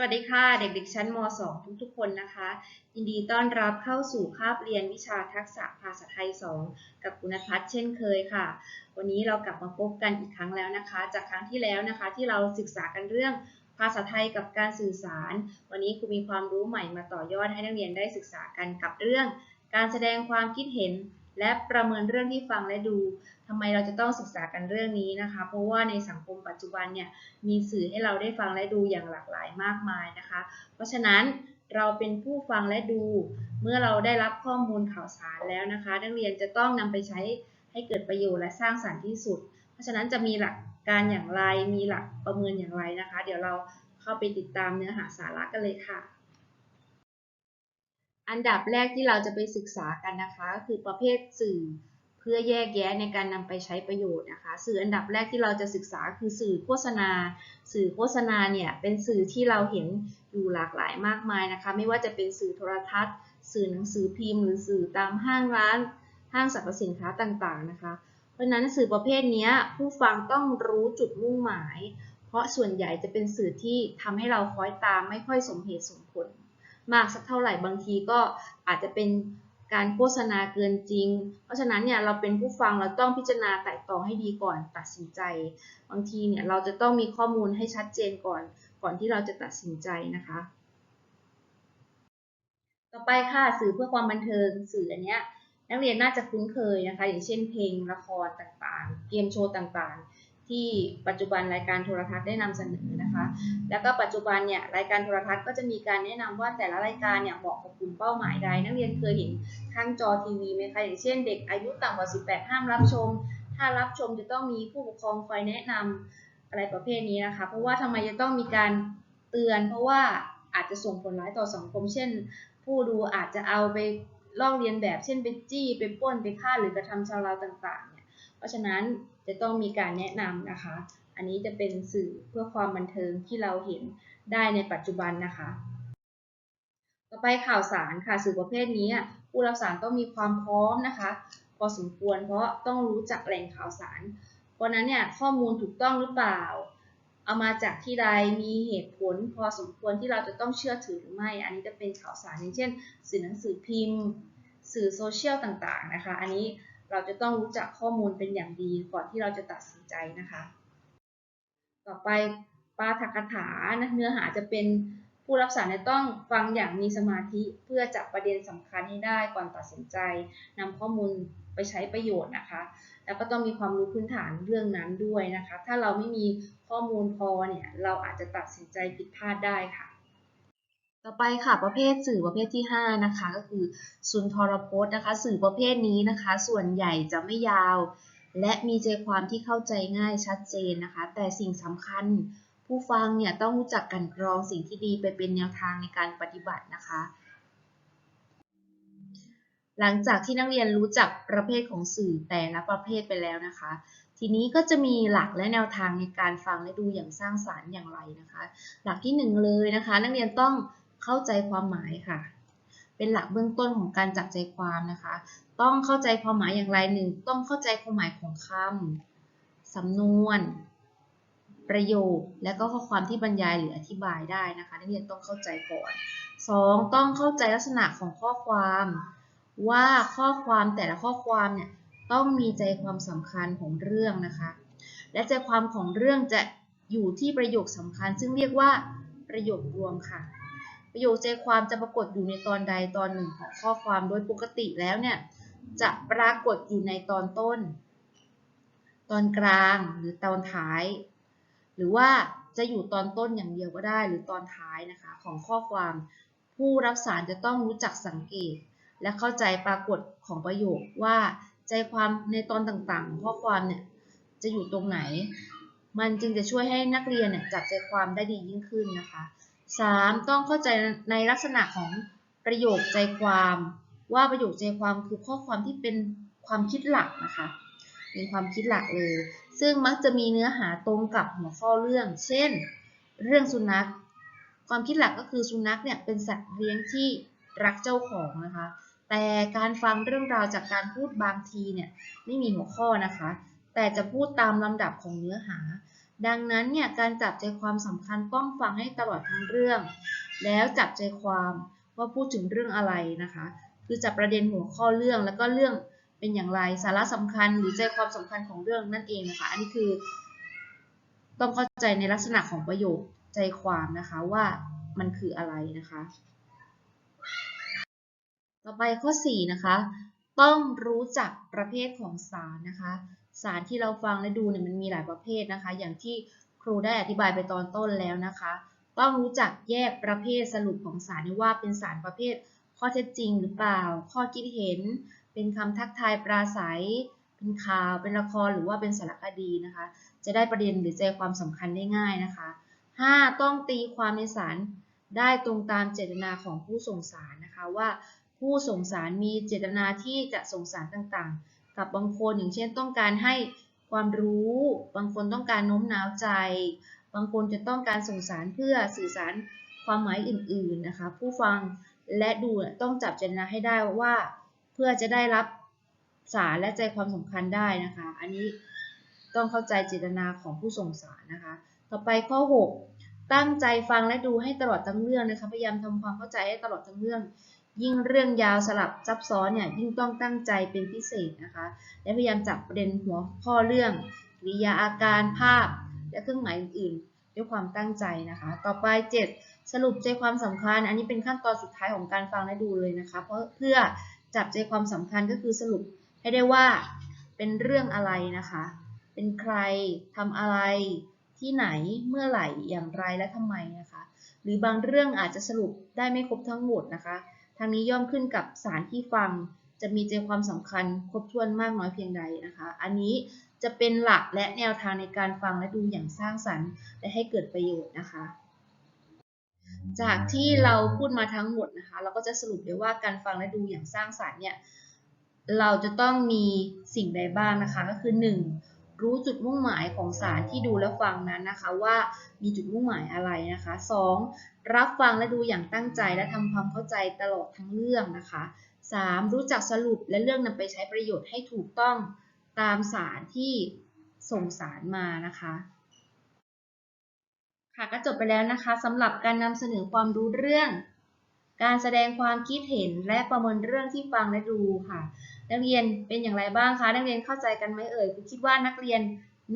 วัสดีค่ะ เด็กๆ ชั้นม .2 ทุกๆ คนนะคะ ยินดีต้อนรับเข้าสู่คาบเรียนวิชาทักษะภาษาไทย 2 กับคุณพัฒน์เช่นเคยค่ะ วันนี้เรากลับมาพบกันอีกครั้งแล้วนะคะ จากครั้งที่แล้วนะคะที่เราศึกษากันเรื่องภาษาไทยกับการสื่อสาร วันนี้ครูมีความรู้ใหม่มาต่อยอดให้นักเรียนได้ศึกษากันกับเรื่อง การแสดงความคิดเห็น และประเมินเรื่องที่ฟังและดูทำไมเราจะต้องศึกษากันเรื่องนี้นะคะ เพราะว่าในสังคมปัจจุบันเนี่ยมีสื่อให้เราได้ฟังและดูอย่างหลากหลายมากมายนะคะ เพราะฉะนั้นเราเป็นผู้ฟังและดู เมื่อเราได้รับข้อมูลข่าวสารแล้วนะคะ นักเรียนจะต้องนำไปใช้ให้เกิดประโยชน์และสร้างสรรค์ที่สุด เพราะฉะนั้นจะมีหลักการอย่างไร มีหลักประเมินอย่างไรนะคะ เดี๋ยวเราเข้าไปติดตามเนื้อหาสาระกันเลยค่ะ อันดับแรกที่เราจะไปศึกษากันนะคะก็คือประเภทสื่อเพื่อแยกแยะในการนำไปใช้ประโยชน์นะคะ สื่ออันดับแรกที่เราจะศึกษาคือสื่อโฆษณา สื่อโฆษณาเนี่ยเป็นสื่อที่เราเห็นอยู่หลากหลายมากมายนะคะ ไม่ว่าจะเป็นสื่อโทรทัศน์ สื่อหนังสือพิมพ์ หรือสื่อตามห้างร้านห้างสรรพสินค้าต่างๆนะคะ เพราะฉะนั้นสื่อประเภทนี้ผู้ฟังต้องรู้จุดมุ่งหมาย เพราะส่วนใหญ่จะเป็นสื่อที่ทำให้เราคล้อยตามไม่ค่อยสมเหตุสมผล มากสักเท่าไหร่บางทีก็อาจจะเป็นการโฆษณาเกินจริง เพราะฉะนั้นเนี่ยเราเป็นผู้ฟังเราต้องพิจารณาไต่ตองให้ดีก่อนตัดสินใจ บางทีเนี่ยเราจะต้องมีข้อมูลให้ชัดเจนก่อน ก่อนที่เราจะตัดสินใจนะคะ ต่อไปค่ะสื่อเพื่อความบันเทิงสื่ออันเนี้ยนักเรียนน่าจะคุ้นเคยนะคะ อย่างเช่นเพลงละครต่างๆ เกมโชว์ต่างๆ ที่ปัจจุบันรายการโทรทัศน์ได้นำเสนอ นะคะ แล้วก็ปัจจุบันเนี่ยรายการโทรทัศน์ก็จะมีการแนะนำว่าแต่ละรายการเนี่ยเหมาะกับกลุ่มเป้าหมายใด นักเรียนเคยเห็นข้างจอทีวีไหมคะ อย่างเช่น เด็กอายุต่ำกว่า 18 ห้ามรับชม ถ้ารับชมจะต้องมีผู้ปกครองคอยแนะนำอะไรประเภทนี้นะคะ เพราะว่าทำไมจะต้องมีการเตือน เพราะว่าอาจจะส่งผลร้ายต่อสังคม เช่น ผู้ดูอาจจะเอาไปลอกเรียนแบบ เช่นไปจี้ไปป้นไปฆ่าหรือกระทำชาวเราต่างๆเนี่ย เพราะฉะนั้นจะต้องมีการแนะนำนะคะ อันนี้จะเป็นสื่อเพื่อความบันเทิงที่เราเห็นได้ในปัจจุบันนะคะ ต่อไปข่าวสารค่ะสื่อประเภทนี้ผู้รับสารต้องมีความพร้อมนะคะพอสมควรเพราะต้องรู้จักแหล่งข่าวสาร เพราะนั้นเนี่ยข้อมูลถูกต้องหรือเปล่า เอามาจากที่ใดมีเหตุผล พอสมควรที่เราจะต้องเชื่อถือหรือไม่ อันนี้จะเป็นข่าวสารอย่างเช่น สื่อหนังสือพิมพ์ สื่อโซเชียลต่างๆนะคะ อันนี้เราจะต้องรู้จักข้อมูลเป็นอย่างดีก่อนที่เราจะตัดสินใจนะคะ ต่อไปปาฐกถานะเนื้อหาจะเป็นผู้รับสารต้องฟังอย่างมีสมาธิเพื่อจับประเด็นสำคัญให้ได้ก่อนตัดสินใจนำข้อมูลไปใช้ประโยชน์นะคะ แล้วก็ต้องมีความรู้พื้นฐานเรื่องนั้นด้วยนะคะ ถ้าเราไม่มีข้อมูลพอเนี่ยเราอาจจะตัดสินใจผิดพลาดได้ค่ะ ต่อไปค่ะประเภทสื่อประเภทที่ 5 นะคะ ก็คือสุนทรพจน์นะคะ สื่อประเภทนี้นะคะ ส่วนใหญ่จะไม่ยาว และมีใจความที่เข้าใจง่ายชัดเจนนะคะ แต่สิ่งสำคัญผู้ฟังเนี่ยต้องรู้จักกันกรองสิ่งที่ดีไปเป็นแนวทางในการปฏิบัตินะคะ หลังจากที่นักเรียนรู้จักประเภทของสื่อแต่ละประเภทไปแล้วนะคะ ทีนี้ก็จะมีหลักและแนวทางในการฟังและดูอย่างสร้างสารรค์อย่างไรนะคะ หลักที่หนึ่งเลยนะคะ นักเรียนต้องเข้าใจความหมายค่ะ เป็นหลักเบื้องต้นของการจับใจความนะคะ ต้องเข้าใจความหมายอย่างไรหนึ่งต้องเข้าใจความหมายของคำสำนวน ประโยค และก็ข้อความที่บรรยายหรืออธิบายได้นะคะนักเรียนต้องเข้าใจก่อน 2. ต้องเข้าใจลักษณะของข้อความ ว่าข้อความแต่ละข้อความเนี่ยต้องมีใจความสำคัญของเรื่องนะคะ และใจความของเรื่องจะอยู่ที่ประโยคสำคัญ ซึ่งเรียกว่าประโยครวมค่ะ ประโยคใจความจะปรากฏอยู่ในตอนใดตอนหนึ่งของข้อความโดยปกติแล้วเนี่ยจะปรากฏอยู่ในตอนต้น ตอนกลางหรือตอนท้าย หรือว่าจะอยู่ตอนต้นอย่างเดียวก็ได้หรือตอนท้ายนะคะของข้อความ ผู้รับสารจะต้องรู้จักสังเกต และเข้าใจปรากฏของประโยคว่าใจความในตอนต่างๆ ของข้อความเนี่ยจะอยู่ตรงไหน มันจึงจะช่วยให้นักเรียนเนี่ยจับใจความได้ดียิ่งขึ้นนะคะ 3. ต้องเข้าใจในลักษณะของประโยคใจความ ว่าประโยคใจความคือข้อความที่เป็นความคิดหลักนะคะ เป็นความคิดหลักเลย ซึ่งมักจะมีเนื้อหาตรงกับหัวข้อเรื่อง เช่น เรื่องสุนัข ความคิดหลักก็คือสุนัขเนี่ยเป็นสัตว์เลี้ยงที่รักเจ้าของนะคะ แต่การฟังเรื่องราวจากการพูดบางทีเนี่ยไม่มีหัวข้อนะคะ แต่จะพูดตามลำดับของเนื้อหา ดังนั้นเนี่ยการจับใจความสำคัญต้องฟังให้ตลอดทั้งเรื่อง แล้วจับใจความว่าพูดถึงเรื่องอะไรนะคะ คือจับประเด็นหัวข้อเรื่องแล้วก็เรื่องเป็นอย่างไรสาระสำคัญหรือใจความสำคัญของเรื่องนั่นเองนะคะ อันนี้คือ ต้องเข้าใจในลักษณะของประโยคใจความนะคะว่ามันคืออะไรนะคะ ต่อไปข้อ 4 นะคะ ต้องรู้จักประเภทของสารนะคะ สารที่เราฟังและดูเนี่ยมันมีหลายประเภทนะคะ อย่างที่ครูได้อธิบายไปตอนต้นแล้วนะคะ ต้องรู้จักแยกประเภทสรุปของสารว่าเป็นสารประเภท ข้อเท็จจริงหรือเปล่า ข้อคิดเห็น เป็นคำทักทายปราศัย เป็นข่าว เป็นละครหรือว่าเป็นสารคดีนะคะ จะได้ประเด็นหรือใจความสำคัญได้ง่ายนะคะ 5. ต้องตีความในสารได้ตรงตามเจตนาของผู้ส่งสารนะคะว่าผู้ส่งสารมีเจตนาที่จะส่งสารต่างๆ กับบางคนอย่างเช่นต้องการให้ความรู้ บางคนต้องการโน้มน้าวใจ บางคนจะต้องการส่งสารเพื่อสื่อสารความหมายอื่น ๆนะคะ ผู้ฟังและดูต้องจับเจตนาให้ได้ว่า เพื่อจะได้รับสารและใจความสำคัญได้นะคะ อันนี้ต้องเข้าใจเจตนาของผู้ส่งสารนะคะ ต่อไปข้อ 6 ตั้งใจฟังและดูให้ตลอดทั้งเรื่องนะคะ พยายามทำความเข้าใจให้ตลอดทั้งเรื่อง ยิ่งเรื่องยาวสลับซับซ้อนเนี่ยยิ่งต้องตั้งใจเป็นพิเศษนะคะ และพยายามจับประเด็นหัวข้อเรื่องกริยาอาการภาพ และเครื่องหมายอื่นๆ ด้วยความตั้งใจนะคะ ต่อไป 7 สรุปใจความสำคัญ อันนี้เป็นขั้นตอนสุดท้ายของการฟังและดูเลยนะคะเพราะเพื่อจับใจความสำคัญก็คือสรุปให้ได้ว่าเป็นเรื่องอะไรนะคะ เป็นใครทำอะไรที่ไหนเมื่อไหร่อย่างไรและทำไมนะคะ หรือบางเรื่องอาจจะสรุปได้ไม่ครบทั้งหมดนะคะ ทางนี้ย่อมขึ้นกับสารที่ฟัง จะมีใจความสำคัญครบถ้วนมากน้อยเพียงใดนะคะ อันนี้จะเป็นหลักและแนวทางในการฟังและดูอย่างสร้างสรรค์ และให้เกิดประโยชน์นะคะ จากที่เราพูดมาทั้งหมดนะคะ เราก็จะสรุปได้ว่าการฟังและดูอย่างสร้างสรรค์เนี่ยเราจะต้องมีสิ่งใดบ้างนะคะ ก็คือ 1. รู้จุดมุ่งหมายของสารที่ดูและฟังนั้นนะคะ ว่ามีจุดมุ่งหมายอะไรนะคะ 2. รับฟังและดูอย่างตั้งใจและทำความเข้าใจตลอดทั้งเรื่องนะคะ 3. รู้จักสรุปและเรื่องนำไปใช้ประโยชน์ให้ถูกต้องตามสารที่ส่งสารมานะคะค่ะก็จบไปแล้วนะคะสำหรับการนำเสนอความรู้เรื่อง การแสดงความคิดเห็นและประเมินเรื่องที่ฟังและดูค่ะ นักเรียนเป็นอย่างไรบ้างคะนักเรียนเข้าใจกันไหมเอ่ยครูคิดว่านักเรียน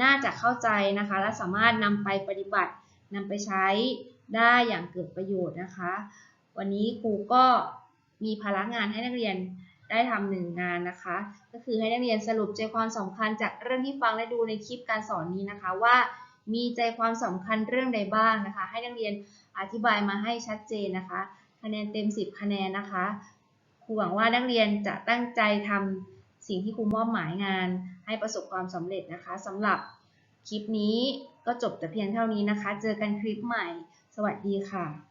น่าจะเข้าใจนะคะ และสามารถนำไปปฏิบัตินำไปใช้ได้อย่างเกิดประโยชน์นะคะ วันนี้ครูก็มีภาระงานให้นักเรียนได้ทำหนึ่งงานนะคะ ก็คือให้นักเรียนสรุปใจความสำคัญจากเรื่องที่ฟังและดูในคลิปการสอนนี้นะคะว่ามีใจความสำคัญเรื่องใดบ้างนะคะ ให้นักเรียนอธิบายมาให้ชัดเจนนะคะ คะแนนเต็ม 10 คะแนนนะคะครูหวังว่านักเรียนจะตั้งใจทำสิ่งที่ครูมอบหมายงาน ให้ประสบความสำเร็จนะคะสำหรับคลิปนี้ก็จบแต่เพียงเท่านี้นะคะ เจอกันคลิปใหม่ สวัสดีค่ะ